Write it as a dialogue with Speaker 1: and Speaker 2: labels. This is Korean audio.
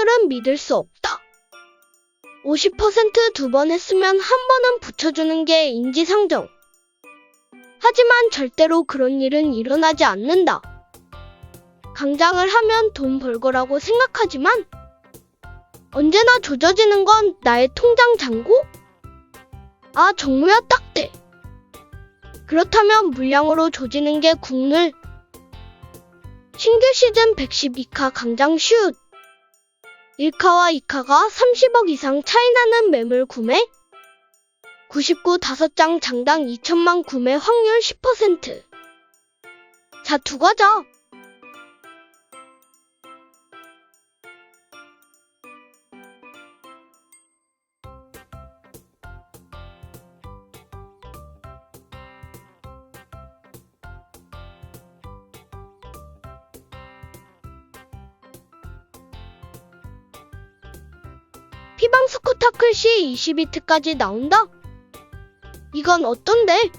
Speaker 1: 확률은 믿을 수 없다. 50%두 번 했으면 한 번은 붙여주는 게 인지상정. 하지만 절대로 그런 일은 일어나지 않는다. 강장을 하면 돈 벌거라고 생각하지만 언제나 조져지는 건 나의 통장 잔고? 아, 정무야 딱대. 그렇다면 물량으로 조지는 게 국룰. 신규 시즌 112카 강장 슛. 1카와 2카가 30억 이상 차이 나는 매물 구매? 99 5장 장당 2천만 구매 확률 10%. 자, 두 과자. 피방 스코타클 시 20비트까지 나온다? 이건 어떤데?